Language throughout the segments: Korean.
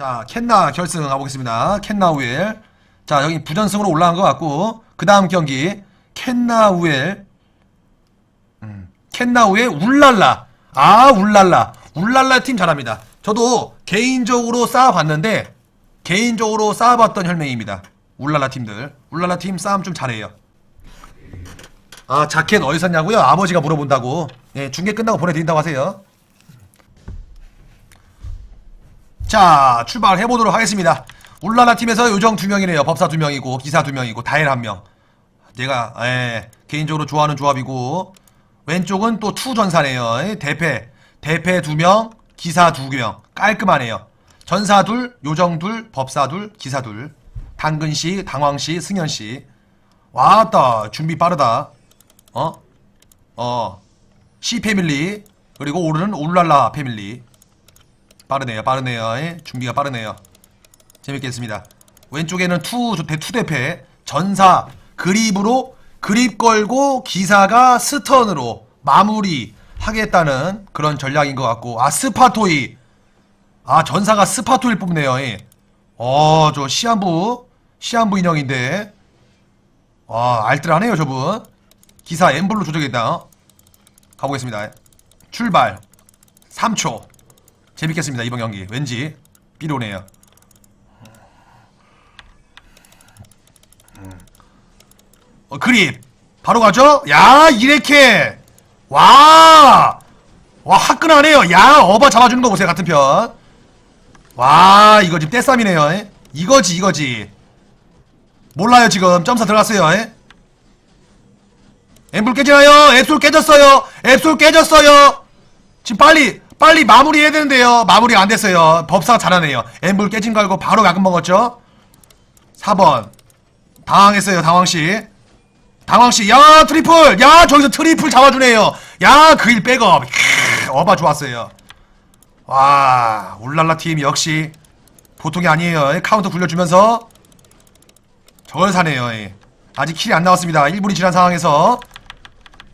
자, 캔나 결승 가보겠습니다. 캔나 우엘. 자, 여기 부전승으로 올라간 것 같고, 그 다음 경기, 캔나 우엘. 음, 캔나 우엘 울랄라. 아, 울랄라. 울랄라 팀 잘합니다. 저도 개인적으로 쌓아봤는데, 개인적으로 쌓아봤던 혈맹입니다. 울랄라 팀들. 울랄라 팀 싸움 좀 잘해요. 아, 자켓 어디서 샀냐고요? 아버지가 물어본다고. 예, 중계 끝나고 보내드린다고 하세요. 자, 출발해 보도록 하겠습니다. 울랄라 팀에서 요정 두 명이네요. 법사 두 명이고, 기사 두 명이고, 다엘 한 명. 내가, 예, 개인적으로 좋아하는 조합이고, 왼쪽은 또 투 전사네요. 예, 대패. 대패 두 명, 기사 두 명. 깔끔하네요. 전사 둘, 요정 둘, 법사 둘, 기사 둘. 당근 씨, 당황 씨, 승현 씨. 왔다. 준비 빠르다. 어? 어. C 패밀리. 그리고 오르는 울랄라 패밀리. 빠르네요, 빠르네요. 예? 준비가 빠르네요. 재밌게 했습니다. 왼쪽에는 투, 대, 투대패, 전사, 그립으로, 그립 걸고, 기사가 스턴으로 마무리 하겠다는 그런 전략인 것 같고, 아, 스파토이. 아, 전사가 스파토이를 뽑네요. 예. 어, 저 시한부, 시한부 인형인데, 와, 알뜰하네요, 저분. 기사 엠블로 조정했다. 어? 가보겠습니다. 출발. 3초. 재밌겠습니다 이번 경기. 왠지 삐로네요. 어, 그립. 바로 가죠? 야 이렇게 와와 화끈하네요. 야 어바 잡아주는 거 보세요 같은 편와 이거 지금 떼쌈이네요 에? 이거지 이거지. 몰라요 지금. 점사 들어갔어요 에? 엠블 깨지나요? 앱솔 깨졌어요. 앱솔 깨졌어요. 지금 빨리 빨리 마무리해야 되는데요. 마무리 안 됐어요. 법사가 잘하네요. 엠블 깨진 거 알고 바로 약금 먹었죠. 4번 당황했어요. 당황씨. 당황씨 야 트리플 야 저기서 트리플 잡아주네요. 야 그 일 백업 캬, 어바 좋았어요. 와 울랄라 팀 역시 보통이 아니에요. 카운터 굴려주면서 저걸 사네요. 예. 아직 킬이 안 나왔습니다. 1분이 지난 상황에서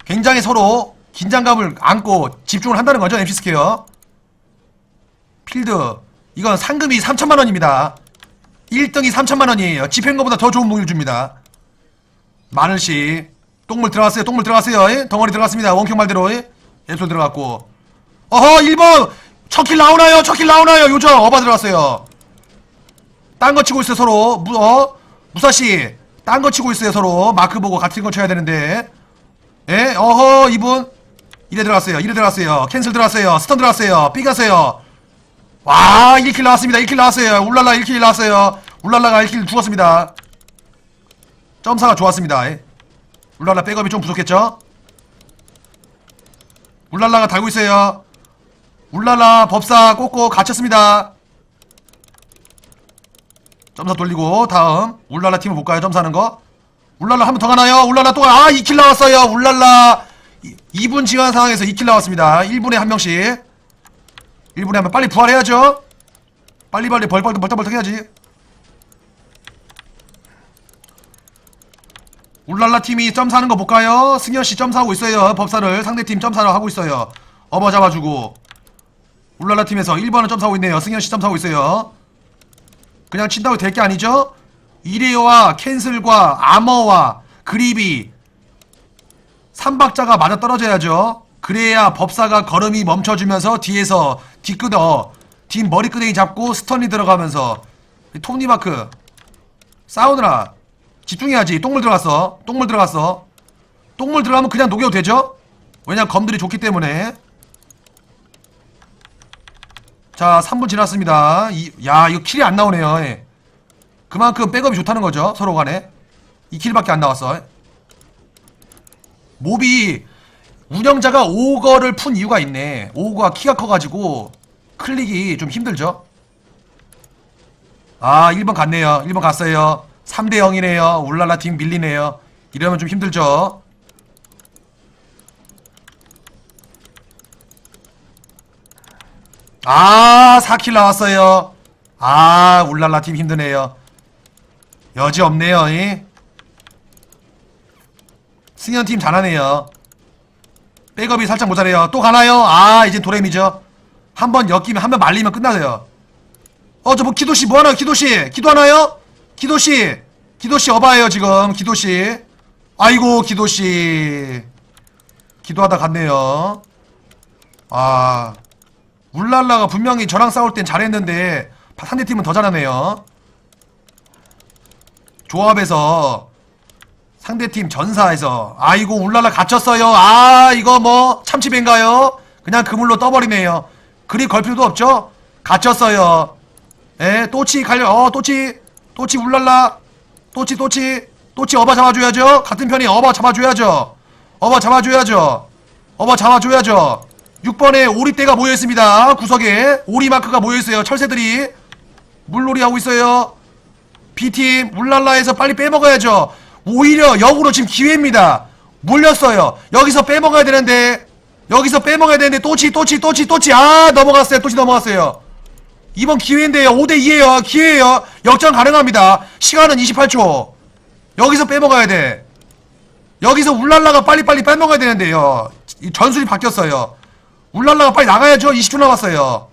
굉장히 서로 긴장감을 안고 집중을 한다는 거죠 MC 스퀘어? 필드. 이건 상금이 3천만 원입니다. 1등이 3천만 원이에요. 집행거보다 더 좋은 무기를 줍니다. 마늘씨 똥물 들어갔어요 똥물 들어갔어요. 예? 덩어리 들어갔습니다. 원격 말대로 예? 앱솔 들어갔고. 어허 1번! 첫킬 나오나요? 첫킬 나오나요? 요정 어바 들어갔어요. 딴 거 치고 있어요 서로. 무, 어? 무사씨 딴 거 치고 있어요 서로. 마크 보고 같은 거 쳐야 되는데. 예? 어허 이분 이래 들어갔어요 이래 들어갔어요. 캔슬 들어갔어요 스턴 들어갔어요. 삐 갔어요. 와 1킬 나왔습니다. 1킬 나왔어요. 울랄라 1킬 나왔어요. 울랄라가 1킬 죽었습니다. 점사가 좋았습니다. 예. 울랄라 백업이 좀 부족했죠? 울랄라가 달고 있어요. 울랄라 법사 꼭꼭 갇혔습니다. 점사 돌리고 다음 울랄라 팀을 볼까요? 점사하는 거. 울랄라 한 번 더 가나요? 울랄라 또 아 2킬 나왔어요. 울랄라 2분 지원 상황에서 2킬 나왔습니다. 1분에 한 명씩. 1분에 한 명 빨리 부활해야죠. 빨리빨리 벌벌떡 벌떡벌떡 해야지. 울랄라 팀이 점사하는 거 볼까요? 승현씨 점사하고 있어요. 법사를 상대팀 점사를 하고 있어요. 어버 잡아주고. 울랄라 팀에서 1번은 점사하고 있네요. 승현씨 점사하고 있어요. 그냥 친다고 될 게 아니죠? 이레오와 캔슬과 아머와 그립이 3박자가 맞아 떨어져야죠. 그래야 법사가 걸음이 멈춰주면서 뒤에서 뒤끄덕 뒷 머리끄댕이 잡고 스턴이 들어가면서 톱니마크 싸우느라 집중해야지. 똥물 들어갔어. 똥물 들어갔어. 똥물 들어가면 그냥 녹여도 되죠? 왜냐 검들이 좋기 때문에. 자 3분 지났습니다. 이, 야 이거 킬이 안 나오네요. 예. 그만큼 백업이 좋다는 거죠 서로 간에. 2킬밖에 안 나왔어 몹이 운영자가 오거를 푼 이유가 있네. 오거가 키가 커가지고 클릭이 좀 힘들죠? 아 1번 갔네요. 1번 갔어요. 3대 0이네요. 울랄라 팀 밀리네요. 이러면 좀 힘들죠? 아 4킬 나왔어요. 아 울랄라 팀 힘드네요. 여지 없네요 이? 승현 팀 잘하네요 백업이 살짝 모자래요 또 가나요? 아 이제 도렘이죠 한 번 엮이면 한 번 말리면 끝나요 어, 저 뭐 기도씨 뭐 하나요? 기도씨. 기도하나요? 기도씨. 기도씨 어바예요, 지금. 기도씨. 아이고, 기도씨. 기도하다 갔네요. 아. 울랄라가 분명히 저랑 싸울 땐 잘했는데 상대팀은 더 잘하네요. 조합에서 상대팀 전사에서 아이고 울랄라 갇혔어요. 아 이거 뭐 참치배인가요? 그냥 그물로 떠버리네요. 그리 걸 필요도 없죠? 갇혔어요. 에 또치 갈려 어 또치 또치 울랄라 또치 또치 또치 어바 잡아줘야죠. 같은 편이 어바 잡아줘야죠. 어바 잡아줘야죠. 어바 잡아줘야죠. 6번에 오리떼가 모여있습니다. 구석에 오리마크가 모여있어요. 철새들이 물놀이 하고 있어요. B팀 울랄라에서 빨리 빼먹어야죠. 오히려 역으로 지금 기회입니다. 물렸어요. 여기서 빼먹어야 되는데 여기서 빼먹어야 되는데 또치 또치 또치 또치 아 넘어갔어요. 또치 넘어갔어요. 이번 기회인데요. 5대2에요. 기회예요. 역전 가능합니다. 시간은 28초. 여기서 빼먹어야 돼. 여기서 울랄라가 빨리빨리 빼먹어야 되는데요. 이 전술이 바뀌었어요. 울랄라가 빨리 나가야죠. 20초 남았어요.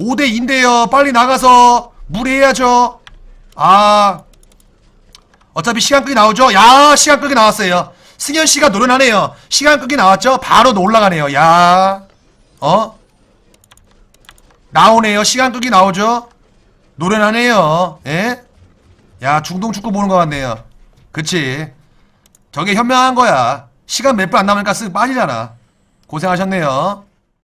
5대2인데요. 빨리 나가서 무리해야죠. 아. 어차피 시간 끄기 나오죠? 야, 시간 끄기 나왔어요. 승현 씨가 노련하네요. 시간 끄기 나왔죠? 바로 올라가네요. 야. 어? 나오네요. 시간 끄기 나오죠? 노련하네요. 예? 야, 중동 축구 보는 것 같네요. 그치. 저게 현명한 거야. 시간 몇 분 안 남으니까 쓱 빠지잖아. 고생하셨네요.